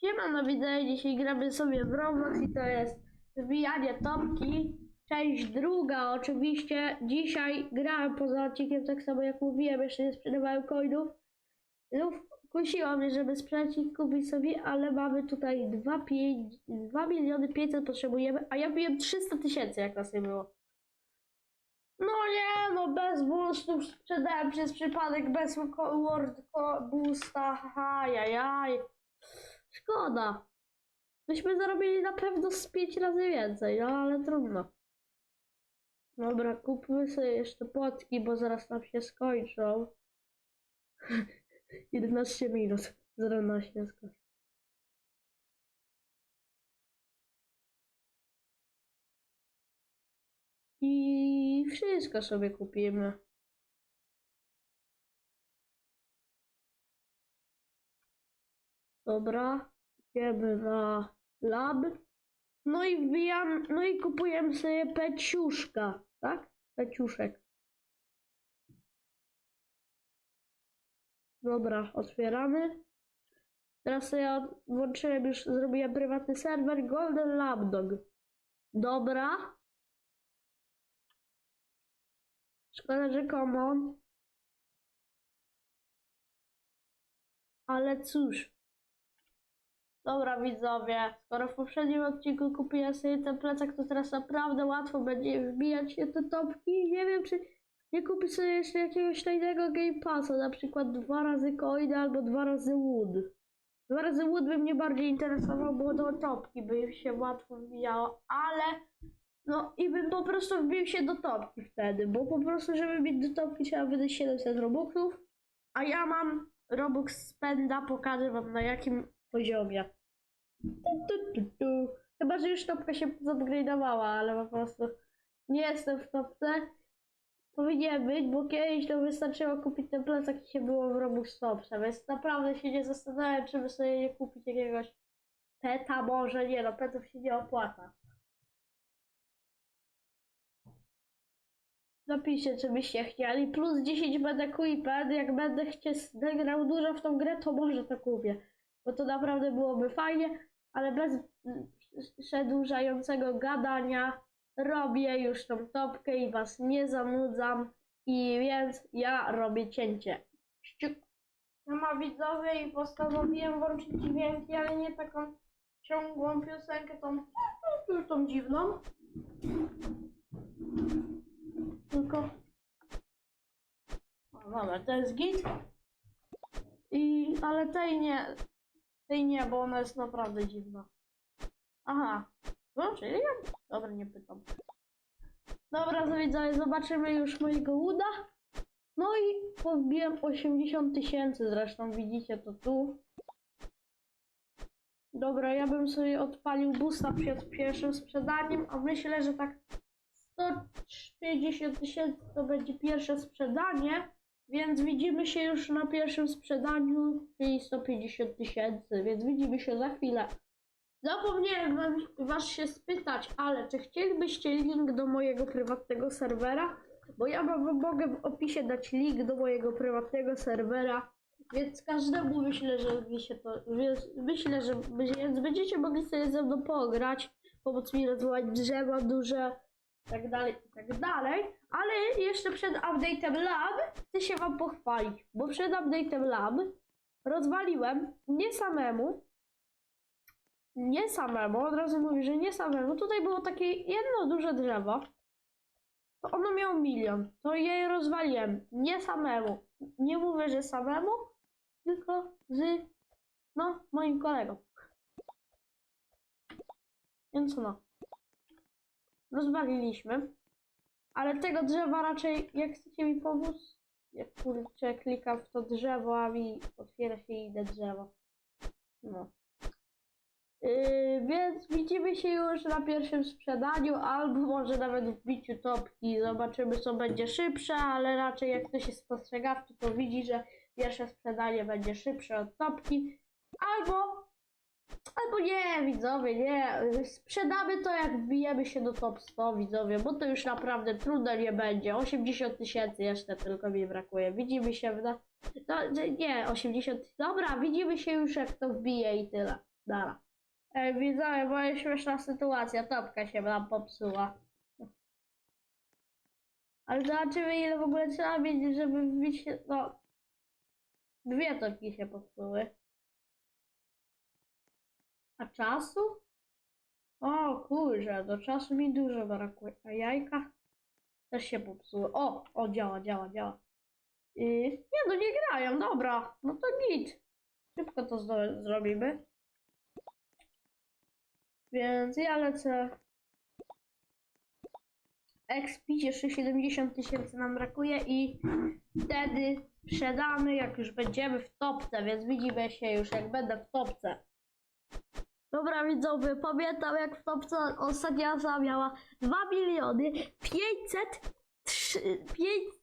Siemano widzę, dzisiaj gramy sobie w Roblox i to jest wbijanie topki. Część druga, oczywiście dzisiaj grałem poza odcinkiem, tak samo jak mówiłem, jeszcze nie sprzedawałem coinów. Znów kusiło mnie, żeby sprzedać i kupić sobie, ale mamy tutaj 2, 5, 2 miliony 500 potrzebujemy, a ja wbiłem 300 tysięcy, jak nas nie było. No nie, no bez boostów sprzedałem przez przypadek bez word boosta, haha, jajaj. Szkoda. Myśmy zarobili na pewno z 5 razy więcej, no ale trudno. Dobra, kupmy sobie jeszcze płotki, bo zaraz nam się skończą. 11 minut. Zaraz nam się skończy. I wszystko sobie kupimy. Dobra, idziemy na lab. No i wbijam, no i kupujemy sobie peciuszka, tak? Peciuszek. Dobra, otwieramy. Teraz od- włączyłem już, zrobiłem prywatny serwer Golden Labdog. Dobra. Szkoda, że common. Ale cóż. Dobra widzowie, skoro w poprzednim odcinku kupiłem sobie ten plecak, to teraz naprawdę łatwo będzie wbijać się te topki. Nie wiem, czy nie kupię sobie jeszcze jakiegoś tajnego Game Passa, na przykład dwa razy coin albo dwa razy wood. Dwa razy wood by mnie bardziej interesował, bo do topki by się łatwo wbijało, ale no i bym po prostu wbił się do topki wtedy, bo po prostu, żeby mieć do topki trzeba wydać 700 robuxów, a ja mam robux spenda, pokażę wam na jakim poziomie. Tu, tu, tu, tu. Chyba, że już topka się zupgrade'owała, ale po prostu nie jestem w topce. Powinien być, bo kiedyś to wystarczyło kupić ten plecak i się było w Robux Topce, więc naprawdę się nie zastanawiam, czy by sobie nie kupić jakiegoś peta, może nie no, petów się nie opłaca. Napiszcie, czy byście chcieli. Plus 10 będę kuiped. Jak będę chciał grał dużo w tą grę, to może to kupię. Bo to naprawdę byłoby fajnie, ale bez przedłużającego gadania robię już tą topkę i was nie zanudzam. I więc ja robię cięcie. No ma widzowie i postanowiłem włączyć dźwięki, ale nie taką ciągłą piosenkę, tą, tą dziwną. Tylko. O, dobra, to jest git. I, ale tej nie. Tej nie, bo ona jest naprawdę dziwna. Aha. No, czyli ja? Dobra, nie pytam. Dobra, zobaczymy już mojego uda. No i podbiłem 80 tysięcy, zresztą widzicie to tu. Dobra, ja bym sobie odpalił busta przed pierwszym sprzedaniem, a myślę, że tak 150 tysięcy to będzie pierwsze sprzedanie, więc widzimy się już na pierwszym sprzedaniu, czyli 150 tysięcy, więc widzimy się za chwilę. Zapomniałem wam, was się spytać, ale czy chcielibyście link do mojego prywatnego serwera? Bo ja wam mogę w opisie dać link do mojego prywatnego serwera, więc każdemu myślę, że mi się to, więc myślę, że więc będziecie mogli sobie ze mną pograć, pomóc mi rozwołać drzewa duże, tak dalej, i tak dalej. Ale jeszcze przed update'em lab chcę się wam pochwalić, bo przed update'em lab rozwaliłem nie samemu, nie samemu, od razu mówię, że nie samemu. Tutaj było takie jedno duże drzewo. To ono miało milion. To je rozwaliłem. Nie samemu. Nie mówię, że samemu, tylko z no, moim kolegą. Więc no. Rozwaliliśmy. Ale tego drzewa raczej, jak chcecie mi pomóc, jak kurczę klikam w to drzewo, a mi otwiera się inne drzewo. No. Yy, więc widzimy się już na pierwszym sprzedaniu, albo może nawet w biciu topki. Zobaczymy, co będzie szybsze, ale raczej jak ktoś jest spostrzegawczy, to widzi, że pierwsze sprzedanie będzie szybsze od topki. Albo, albo nie, widzowie, nie. Sprzedamy to, jak wbijemy się do top 100, widzowie, bo to już naprawdę trudne nie będzie. 80 tysięcy jeszcze tylko mi brakuje. Widzimy się w. No, nie, 80. Dobra, widzimy się już, jak to wbije i tyle. Dara. Ej, widzowie, moja śmieszna sytuacja. Topka się nam popsuła. Ale zobaczymy, ile w ogóle trzeba mieć, żeby wbić się... No... Dwie topki się popsuły. A czasu? O kurczę, do czasu mi dużo brakuje. A jajka? Też się popsuły. O, o, działa, działa, działa. I... Nie, no nie grają, dobra. No to git. Szybko to zrobimy. Więc ja lecę. XP jeszcze 70 tysięcy nam brakuje i wtedy sprzedamy, jak już będziemy w topce, więc widzimy się już, jak będę w topce. Dobra widzowie, pamiętam jak w topce ostatnia osoba miała 2 miliony 500 trzy-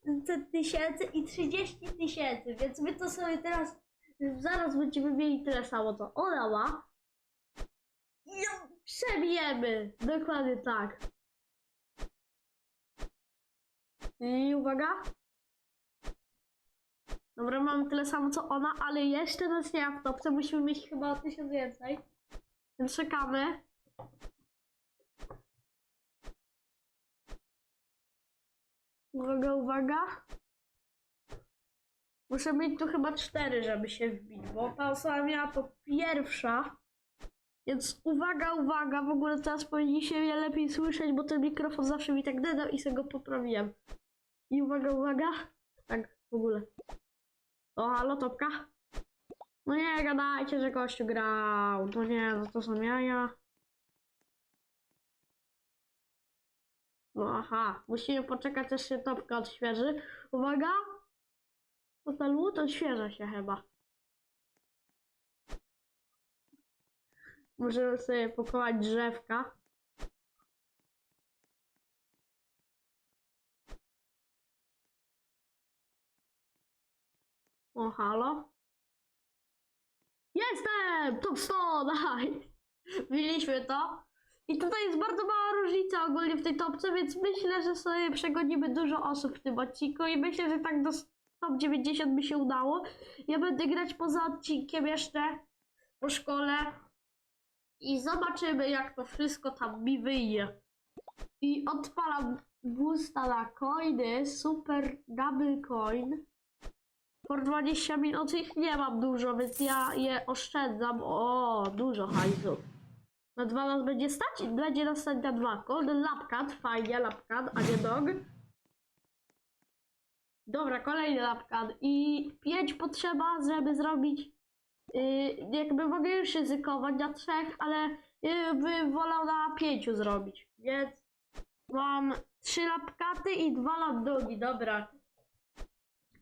500 tysięcy i 30 tysięcy, więc my to sobie teraz zaraz będziemy mieli tyle samo co ona ma. I ją przebijemy, dokładnie tak. I uwaga. Dobra, mamy tyle samo co ona, ale jeszcze nas nie ma w topce, musimy mieć chyba o 1000 więcej. Czekamy. Uwaga, uwaga. Muszę mieć tu chyba cztery, żeby się wbić, bo ta osoba miała to pierwsza. Więc uwaga, uwaga, w ogóle teraz powinniście mnie lepiej słyszeć, bo ten mikrofon zawsze mi tak dedał i sobie go poprawiłem. I uwaga, uwaga. Tak, w ogóle. O, halo, topka? No nie, gadajcie, że gościu grał. To nie, no to są jaja. No aha, musimy poczekać, aż się topka odświeży. Uwaga! Hotelu to odświeża się chyba. Możemy sobie pokołać drzewka. O, halo? Jestem! Top 100! Nice! Mieliśmy to. I tutaj jest bardzo mała różnica ogólnie w tej topce, więc myślę, że sobie przegonimy dużo osób w tym odcinku i myślę, że tak do top 90 by się udało. Ja będę grać poza odcinkiem jeszcze po szkole i zobaczymy jak to wszystko tam mi wyjdzie. I odpalam boosta na coiny, super double coin. Po 20 minut ich nie mam dużo, więc ja je oszczędzam. O, dużo hajsu. Na dwa nas będzie stać? Będzie nas stać na dwa. Golden Lapcat, fajnie, Lapcat, a nie dog. Dobra, kolejny Lapcat. I pięć potrzeba, żeby zrobić. Yy, jakby mogę już ryzykować na trzech, ale yy, bym wolał na pięciu zrobić. Więc mam trzy lapkaty i dwa lapdogi, dobra.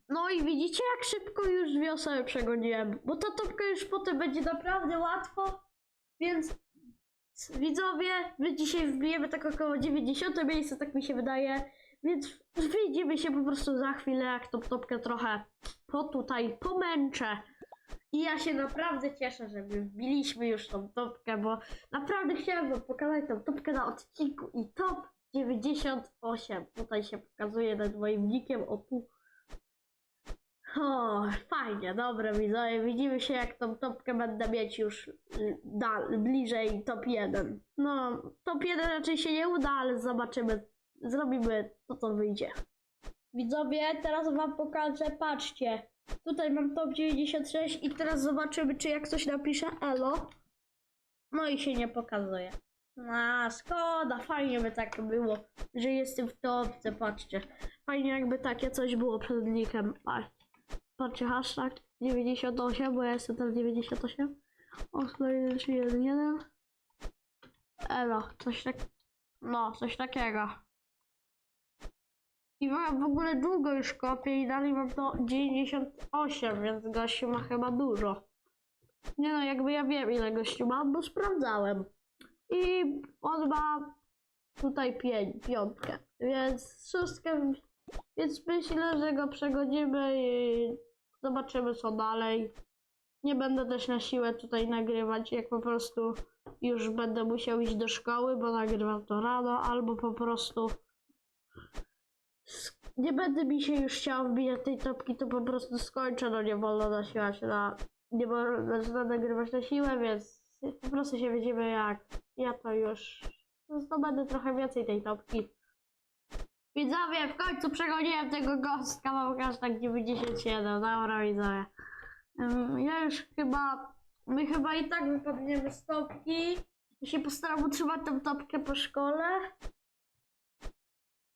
No i widzicie, jak szybko już osoby przegoniłem. Bo ta topka już potem będzie naprawdę łatwo. Więc widzowie, my dzisiaj wbijemy tak około 90 miejsce, tak mi się wydaje. Więc widzimy się po prostu za chwilę, jak tą topkę trochę po tutaj pomęczę. I ja się naprawdę cieszę, że my wbiliśmy już tą topkę, bo naprawdę chciałem wam pokazać tą topkę na odcinku i top 98. Tutaj się pokazuje nad moim nikiem, o tu. O, fajnie, dobra widzowie, widzimy się jak tą topkę będę mieć już dal, bliżej top 1. No, top 1 raczej się nie uda, ale zobaczymy, zrobimy to co wyjdzie. Widzowie, teraz wam pokażę, patrzcie. Tutaj mam top 96 i teraz zobaczymy, czy jak ktoś napisze elo. No i się nie pokazuje. A, szkoda, fajnie by tak było, że jestem w topce, patrzcie. Fajnie jakby takie coś było przed nikiem, patrzcie. Patrzcie, hashtag 98, bo ja jestem tam 98. Oslo 131. Elo, coś tak. No, coś takiego. I mam w ogóle długo już kopię i dalej mam to 98, więc gościu ma chyba dużo. Nie no, jakby ja wiem ile gościu ma, bo sprawdzałem. I on ma tutaj pięć, piątkę, więc szóstkę, więc myślę, że go przegodzimy i zobaczymy co dalej. Nie będę też na siłę tutaj nagrywać, jak po prostu już będę musiał iść do szkoły, bo nagrywam to rano, albo po prostu nie będę mi się już chciał wbijać tej topki, to po prostu skończę, no nie wolno na siłę się na... Nie wolno nagrywać na siłę, więc po prostu się widzimy jak ja to już zdobędę trochę więcej tej topki. Widzowie, w końcu przegoniłem tego gostka, mam hashtag 97, dobra widzowie. Ja już chyba, my chyba i tak wypadniemy z topki. Ja się postaram utrzymać tę topkę po szkole.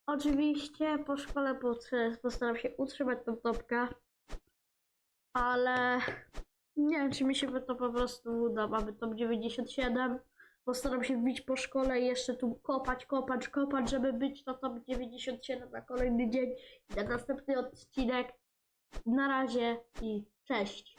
Oczywiście po szkole postaram się utrzymać tę topkę. Ale nie wiem, czy mi się to po prostu uda. Mamy top 97. Postaram się wbić po szkole i jeszcze tu kopać, kopać, kopać, żeby być to top 97 na kolejny dzień i na następny odcinek. Na razie i cześć.